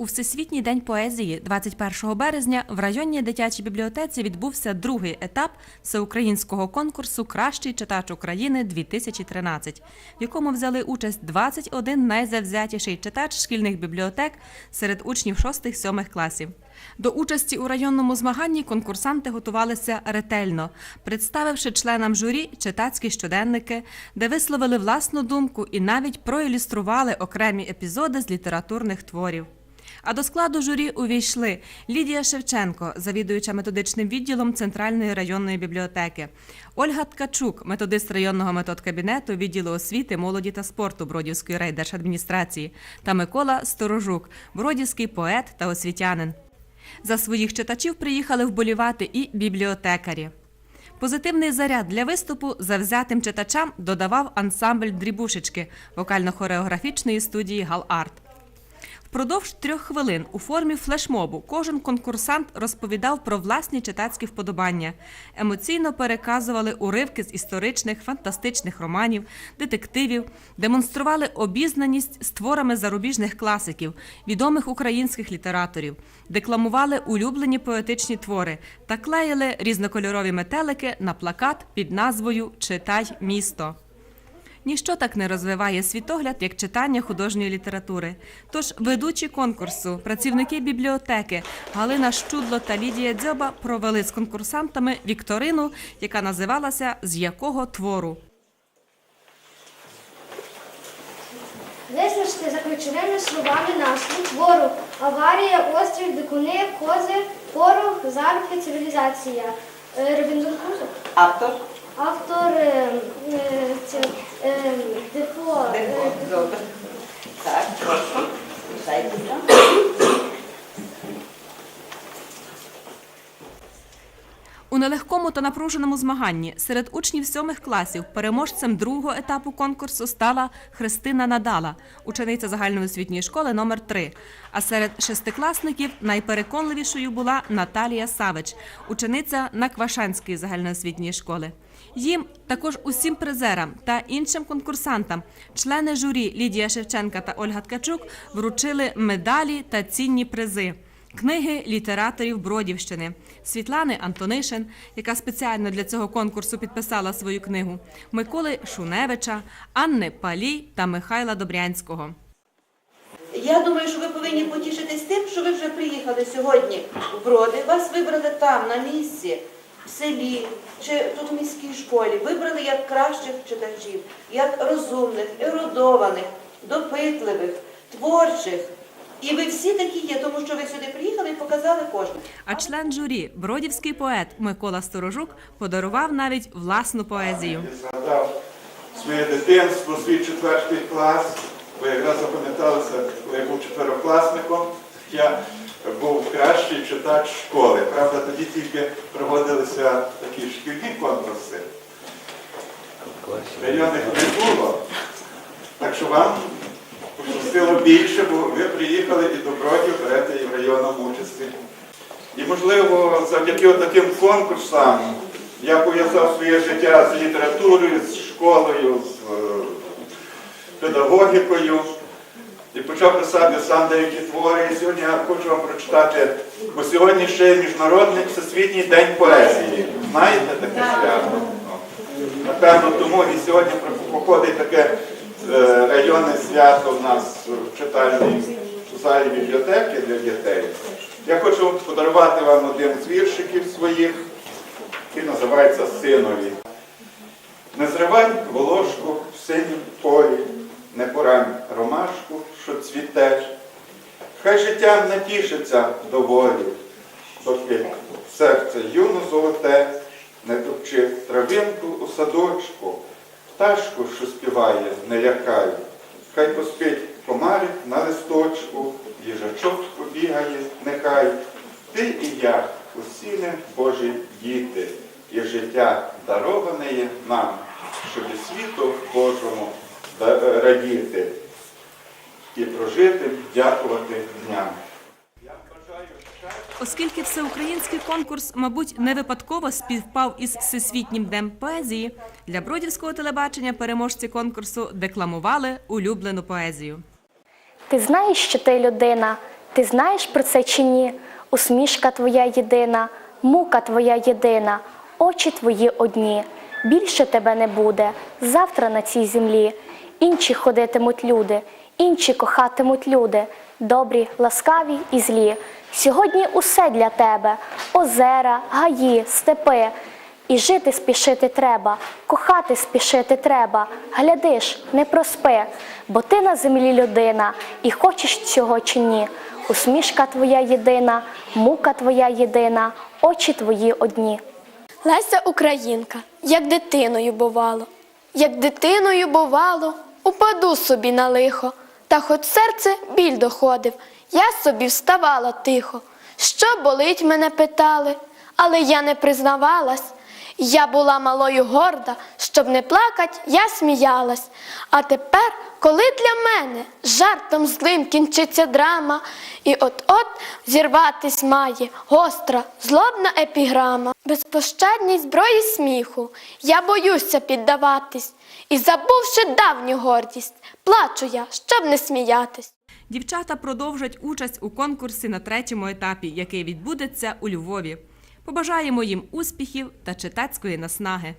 У Всесвітній день поезії 21 березня в районній дитячій бібліотеці відбувся другий етап всеукраїнського конкурсу Кращий читач України 2013, в якому взяли участь 21 найзавзятіший читач шкільних бібліотек серед учнів 6-7 класів. До участі у районному змаганні конкурсанти готувалися ретельно, представивши членам журі читацькі щоденники, де висловили власну думку і навіть проілюстрували окремі епізоди з літературних творів. А до складу журі увійшли Лідія Шевченко, завідуюча методичним відділом Центральної районної бібліотеки, Ольга Ткачук, методист районного методкабінету відділу освіти, молоді та спорту Бродівської райдержадміністрації, та Микола Сторожук, бродівський поет та освітянин. За своїх читачів приїхали вболівати і бібліотекарі. Позитивний заряд для виступу завзятим читачам додавав ансамбль дрібушечки вокально-хореографічної студії Галарт. Впродовж трьох хвилин у формі флешмобу кожен конкурсант розповідав про власні читацькі вподобання, емоційно переказували уривки з історичних, фантастичних романів, детективів, демонстрували обізнаність з творами зарубіжних класиків, відомих українських літераторів, декламували улюблені поетичні твори та клеїли різнокольорові метелики на плакат під назвою Читай місто. Ніщо так не розвиває світогляд, як читання художньої літератури. Тож ведучі конкурсу, працівники бібліотеки Галина Щудло та Лідія Дзьоба провели з конкурсантами вікторину, яка називалася З якого твору. Визначте за ключовими словами назву твору Аварія, острів, дикуни, кози, порох, залпи, цивілізація. Е, Робінзон Крузо. Автор Автор е, е, це, е, Дефо. е. Добре. Так, прошу. Читайтеся. У нелегкому та напруженому змаганні серед учнів сьомих класів переможцем другого етапу конкурсу стала Христина Надала, учениця загальноосвітньої школи номер 3 А серед шестикласників найпереконливішою була Наталія Савич, учениця Наквашанської загальноосвітньої школи. Їм також усім призерам та іншим конкурсантам члени журі Лідія Шевченка та Ольга Ткачук вручили медалі та цінні призи. Книги літераторів Бродівщини Світлани Антонишин, яка спеціально для цього конкурсу підписала свою книгу, Миколи Шуневича, Анни Палій та Михайла Добрянського. Я думаю, що ви повинні потішитись тим, що ви вже приїхали сьогодні в Броди. Вас вибрали там, на місці, в селі чи тут в міській школі. Вибрали як кращих читачів, як розумних, ерудованих, допитливих, творчих. І ви всі такі є, тому що ви сюди приїхали і показали кожному. А член журі, бродівський поет Микола Сторожук, подарував навіть власну поезію. Я згадав своє дитинство, свій четвертий клас, бо якраз запам'яталося, коли я був четверокласником, я був кращий читач школи. Правда, тоді тільки проводилися такі шкільні конкурси. Районних не було. Так що вам пощастило більше, бо ви приїхали і до Бродів берете і в районному участі. І, можливо, завдяки таким конкурсам я пов'язав своє життя з літературою, з школою, з е, педагогікою і почав писати сам деякі твори. І сьогодні я хочу вам прочитати, бо сьогодні ще Міжнародний Всесвітній день поезії. Знаєте таке свято? Напевно, тому і сьогодні походить таке районне свято в нас в читальній залі бібліотеки для дітей. Я хочу подарувати вам один з віршиків своїх, який називається Синові. Не зривай волошку в синім полі, не порань ромашку, що цвіте. Хай життям не тішиться доволі, доки серце юно золоте, не топчи травинку у садочку, пташку, що співає, не лякай. Хай поспить комарик на листочку, їжачок побігає, нехай. Ти і я, усі ми Божі діти, і життя дароване нам, щоб світу Божому радіти і прожити, дякувати дням. Оскільки всеукраїнський конкурс, мабуть, не випадково співпав із Всесвітнім днем поезії, для бродівського телебачення переможці конкурсу декламували улюблену поезію. Ти знаєш, що ти людина, Ти знаєш про це чи ні? Усмішка твоя єдина, мука твоя єдина, очі твої одні. Більше тебе не буде завтра на цій землі. Інші ходитимуть люди, інші кохатимуть люди, добрі, ласкаві і злі. Сьогодні усе для тебе озера, гаї, степи. І жити спішити треба, кохати спішити треба. Глядиш, не проспи, бо ти на землі людина, і хочеш цього чи ні. Усмішка твоя єдина, мука твоя єдина, очі твої одні. Леся Українка, як дитиною бувало, як дитиною бувало, упаду собі на лихо, та хоч серце біль доходив, я собі вставала тихо. Що болить, мене питали, але я не признавалась. Я була малою горда, щоб не плакать, я сміялась. А тепер, коли для мене жартом злим кінчиться драма, і от-от зірватись має гостра, злобна епіграма, безпощадній зброї сміху, я боюся піддаватись, і забувши давню гордість, плачу я, щоб не сміятись. Дівчата продовжать участь у конкурсі на третьому етапі, який відбудеться у Львові. Побажаємо їм успіхів та читацької наснаги.